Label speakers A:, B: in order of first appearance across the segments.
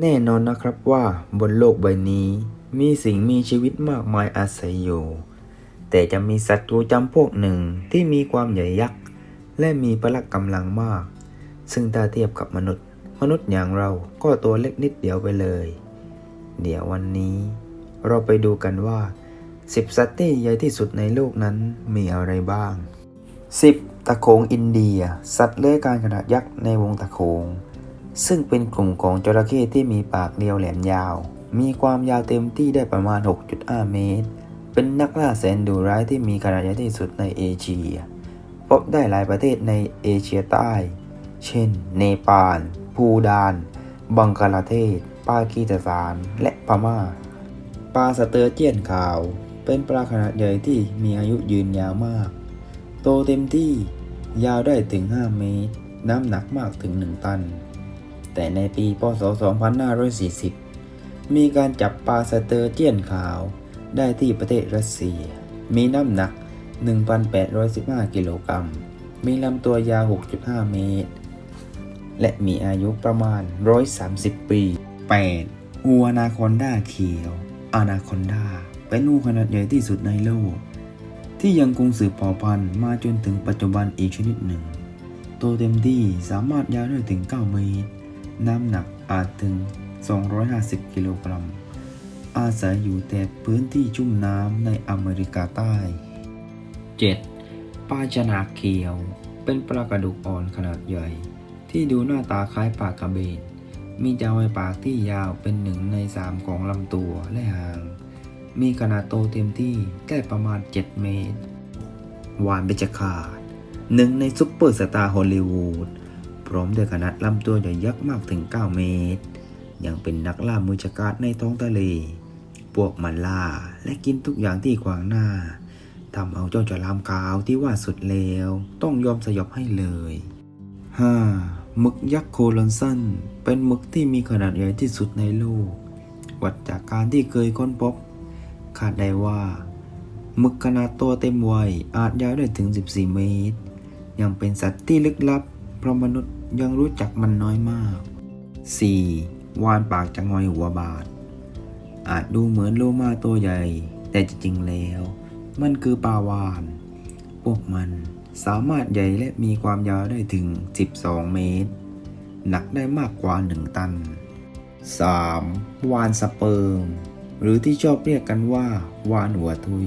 A: แน่นอนนะครับว่าบนโลกใบนี้ มีสิ่งมีชีวิตมากมายอาศัยอยู่ แต่จะมีสัตว์ตัวจำพวกหนึ่งที่มีความใหญ่ยักษ์และมีพละกำลังมาก ซึ่งถ้าเทียบกับมนุษย์ มนุษย์อย่างเราก็ตัวเล็กนิดเดียวไปเลย เดี๋ยววันนี้ เราไปดูกันว่า10สัตว์ที่ใหญ่ที่สุดในโลกนั้นมีอะไรบ้าง 10. ตะโขงอินเดีย สัตว์เลื้อยคลานขนาดยักษ์ในวงตะโขงซึ่งเป็นกลุ่มของจระเข้ที่มีปากเรียวแหลมยาว มีความยาวเต็มที่ได้ประมาณ 6.5 เมตร เป็นนักล่าแสนดุร้ายที่มีขนาดใหญ่ที่สุดในเอเชีย พบได้หลายประเทศในเอเชียใต้ เช่น เนปาลพูดาน บังกลาเทศ ปากีสถาน และพม่า ปลาสเตอร์เจียนขาว เป็นปลาขนาดใหญ่ที่มีอายุยืนยาวมาก โตเต็มที่ยาวได้ถึง 5 เมตร น้ำหนักมากถึง 1 ตัน แต่ในปีพศ 2540 มีการจับปลาสเตอร์เจียนขาวได้ที่ประเทศรัสเซีย มีน้ำหนัก 1,815 กิโลกรัม มีลำตัวยาว 6.5 เมตร และมีอายุประมาณ 130 ปี 8. อูอนาคอนดาเขียว อนาคอนดา เป็นงูขนาดใหญ่ที่สุดในโลก ที่ยังคงสืบเผ่าพันธุ์มาจนถึงปัจจุบันอีกชนิดหนึ่งโตเต็มที่สามารถยาวได้ถึง 9 เมตร น้ำหนักอาจถึง 250 กิโลกรัม อาศัยอยู่แต่พื้นที่ชุ่มน้ำในอเมริกาใต้ 7. ปลาชนาเขียว เป็นปลากระดูกอ่อนขนาดใหญ่ ที่ดูหน้าตาคล้ายปลากระเบน มีจาวปากที่ยาวเป็นหนึ่งในสามของลำตัวและหาง มีขนาดโตเต็มที่แค่ประมาณ 7 เมตรวานเบจขาดหนึ่งในซุปเปอร์สตาร์ฮอลลีวูดพร้อมด้วยขนาดลำตัวใหญ่ยักษ์มากถึง 9 เมตร ยังเป็นนักล่ามือจักราดในท้องทะเล พวกมันล่าและกินทุกอย่างที่ขวางหน้าทำเอาเจ้าจลามขาวที่ว่าสุดเลวต้องยอมสยบให้เลย 5. หมึกยักษ์โคลอนสันเป็นหมึกที่มีขนาดใหญ่ที่สุดในโลก วัดจากการที่เคยค้นพบ คาดได้ว่าหมึกขนาดตัวเต็มวัยอาจยาวได้ถึง 14 เมตร ยังเป็นสัตว์ที่ลึกลับ เพราะมนุษย์ยังรู้จักมันน้อยมาก 4. วานปากจะงอยหัวบาด อาจดูเหมือนโลมาตัวใหญ่ แต่จริงๆแล้ว มันคือปลาวาน พวกมันสามารถใหญ่และมีความยาวได้ถึง 12 เมตร หนักได้มากกว่า 1 ตัน 3. วานสเปิร์ม หรือที่ชอบเรียกกันว่า วานหัวทุย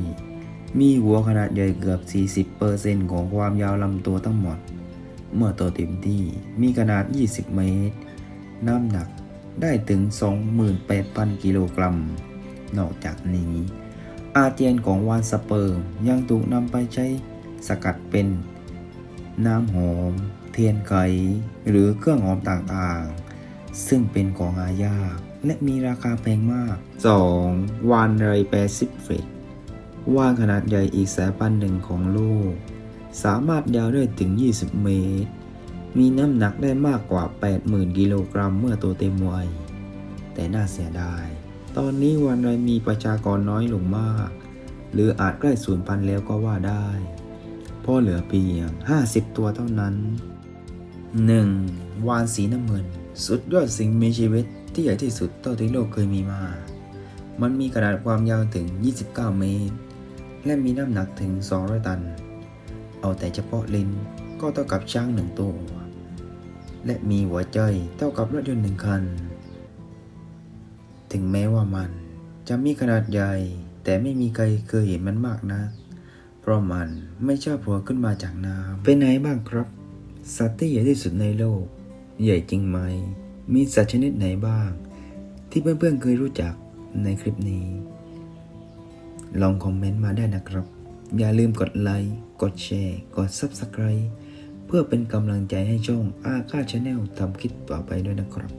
A: มีหัวขนาดใหญ่เกือบ 40%ของความยาวลำตัวทั้งหมด เมื่อโตเต็มที่มีขนาด 20 เมตร น้ำหนักได้ถึง 28,000 กิโลกรัม นอกจากนี้ อาเจียนของวานสเปิร์มยังถูกนำไปใช้สกัดเป็น น้ำหอม เทียนไขหรือเครื่องหอมต่างๆ ซึ่งเป็นของหายากและมีราคาแพงมาก 2. วานไรแปซิฟิกวานขนาดใหญ่อีกสายพันธุ์หนึ่งของโลก สามารถยาวได้ถึง 20 เมตร มีน้ำหนักได้มากกว่า 80,000 กิโลกรัมเมื่อโตเต็มวัย แต่น่าเสียดาย ตอนนี้วันไรมีประชากรน้อยลงมาก หรืออาจใกล้สูญพันธุ์แล้วก็ว่าได้เพราะเหลือเพียง 50 ตัวเท่านั้น 1. วานสีน้ำเงิน สุดยอดสิ่งมีชีวิตที่ใหญ่ที่สุดเท่าที่โลกเคยมีมา มันมีขนาดความยาวถึง 29 เมตร และมีน้ำหนักถึง 200 ตัน เอาแต่เฉพาะลิ้นก็เท่ากับช้างหนึ่งตัว และมีหัวใจเท่ากับรถยนต์หนึ่งคัน ถึงแม้ว่ามันจะมีขนาดใหญ่ แต่ไม่มีใครเคยเห็นมันมากนะัก เพราะมันไม่ชอบโผล่ขึ้นมาจากน้ำเป็นไงบ้างครับ สัตว์ที่ใหญ่ที่สุดในโลก ใหญ่จริงไหม มีสัตว์ชนิดไหนบ้าง ที่เพื่อนๆเคยรู้จักในคลิปนี้ ลองคอมเมนต์มาได้นะครับ อย่าลืมกดไลค์ กดแชร์ กด Subscribe เพื่อเป็นกำลังใจให้ช่องอาค่าชาแนลทำคลิปต่อไปด้วยนะครับ